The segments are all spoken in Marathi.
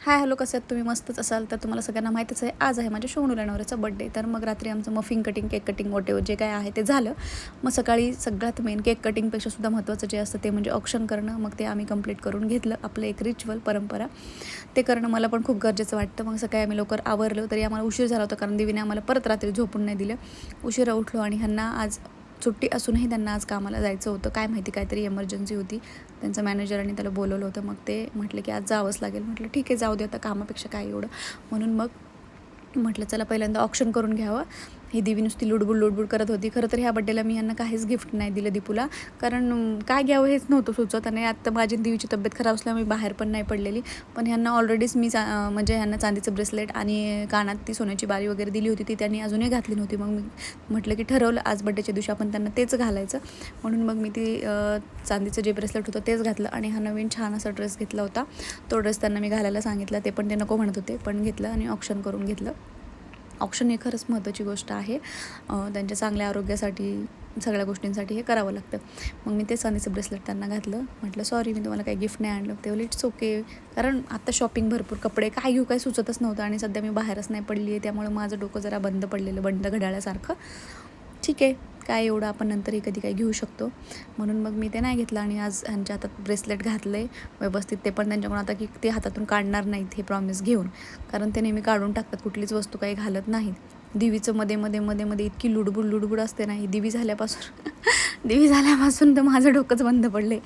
हाय हॅलो कसं आहेत? तुम्ही मस्तच असाल तर तुम्हाला सगळ्यांना माहीतच आहे. आज आहे माझ्या शोणूला नवऱ्याचा बड्डे तर मग रात्री आमचं muffin cutting cake cutting whatever जे काय आहे ते झालं. मग सकाळी सगळ्यात मेन केक कटिंगपेक्षा सुद्धा महत्त्वाचं जे असतं ते म्हणजे ऑप्शन करणं. मग ते आम्ही कंप्लीट करून घेतलं. आपलं एक रिच्युअल परंपरा. ते करणं मला पण खूप गरजेचं वाटतं. मग सकाळी आम्ही लवकर आवरलो. तरी आम्हाला उशीर झाला होता कारण देवीने आम्हाला परत रात्री झोपून नाही दिलं. उशिरा उठलो आणि ह्यांना आज सुट्टी असूनही त्यांना आज कामाला जायचं होतं. काय माहिती काहीतरी एमर्जन्सी होती. त्यांचं मॅनेजरांनी त्याला बोलवलं होतं. मग ते म्हटले की आज जावंच लागेल. म्हटलं ठीक आहे जाऊ दे आता कामापेक्षा काय एवढं. म्हणून मग म्हटलं चला पहिल्यांदा ऑप्शन करून घ्यावं. ही देवी नुसती लुडबुड लुडबुड करत होती. खरं तर ह्या बड्डेला मी यांना काहीच गिफ्ट नाही दिलं दीपूला. कारण काय घ्यावं हेच नव्हतं सुचत आणि आत्ता माझी देवीची तब्येत खराब असल्यामुळे मी बाहेर पण नाही पडलेली. पण ह्यांना ऑलरेडीच मी चा म्हणजे ह्यांना चांदीचं ब्रेसलेट आणि कानात ती सोन्याची बारी वगैरे दिली होती ती त्यांनी अजूनही घातली नव्हती. मग मी म्हटलं की ठरवलं आज बड्डेच्या दिवशी आपण त्यांना तेच घालायचं. म्हणून मग मी ती चांदीचं जे ब्रेसलेट होतं तेच घातलं आणि हा नवीन छान असा ड्रेस घेतला होता. तो ड्रेस त्यांना मी घालायला सांगितला ते पण ते नको म्हणत होते पण घेतलं आणि ऑप्शन करून घेतलं. ऑप्शन हे खरंच महत्त्वाची गोष्ट आहे. त्यांच्या चांगल्या आरोग्यासाठी सगळ्या गोष्टींसाठी हे करावं लागतं. मग मी ते सनीचं ब्रेसलेट त्यांना घातलं. म्हटलं सॉरी मी तुम्हाला काही गिफ्ट नाही आणलं. ते इट्स ओके कारण आता शॉपिंग भरपूर कपडे काय घेऊ काय सुचतच नव्हतं आणि सध्या मी बाहेरच नाही पडली आहे. त्यामुळे माझं डोकं जरा बंद पडलेलं बंद घड्याळासारखं. ठीक आहे. काय एवढं आपण नंतरही कधी काही घेऊ शकतो. म्हणून मग मी ते नाही घेतलं आणि आज ह्यांच्या हातात ब्रेसलेट घातलं आहे व्यवस्थित ते पण त्यांच्याकडून आता की ते हातातून काढणार नाहीत हे प्रॉमिस घेऊन. कारण ते नेहमी काढून टाकतात कुठलीच वस्तू काही घालत नाहीत. दिवीचं मध्ये मध्ये मध्ये मध्ये इतकी लुडबुड लुडबुड असते नाही दिवी झाल्यापासून. दिवी झाल्यापासून तर माझं डोकंच बंद पडले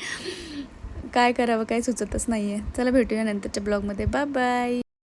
काय करावं काही सुचतच नाही आहे चला भेटूया नंतरच्या ब्लॉगमध्ये. Bye bye.